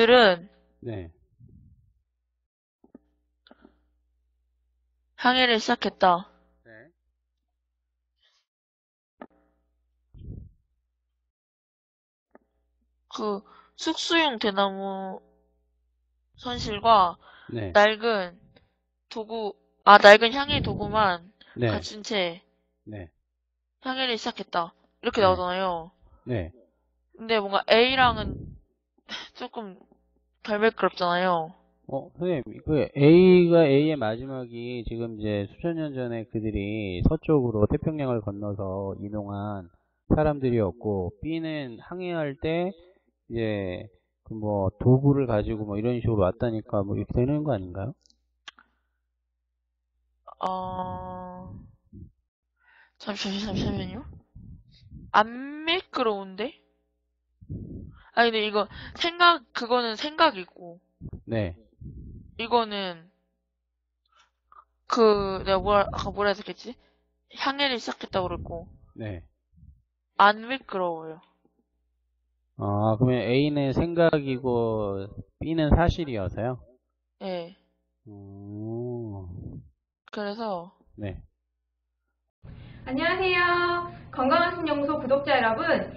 것들은 네. 항해를 시작했다. 네. 그 숙수용 대나무 선실과 네. 낡은 도구, 아, 낡은 향해 도구만 네. 갖춘 채 네. 향해를 시작했다. 이렇게 네. 나오잖아요. 네. 근데 뭔가 A랑은 조금 덜 매끄럽잖아요. 어, 선생님, 그 A가 A의 마지막이 지금 이제 수천 년 전에 그들이 서쪽으로 태평양을 건너서 이동한 사람들이었고, B는 항해할 때 이제 그 뭐 도구를 가지고 뭐 이런 식으로 왔다니까 뭐 이렇게 되는 거 아닌가요? 어, 잠시만요, 잠시만요. 안 매끄러운데? 아니, 근데 이거 생각, 그거는 생각이고, 네. 이거는 그, 내가 뭐라, 아까 뭐라 했었겠지? 향해를 시작했다고 그랬고, 네. 안 매끄러워요. 아, 그러면 A는 생각이고 B는 사실이어서요? 예. 오, 그래서, 네. 안녕하세요. 건강한 신연구소 구독자 여러분.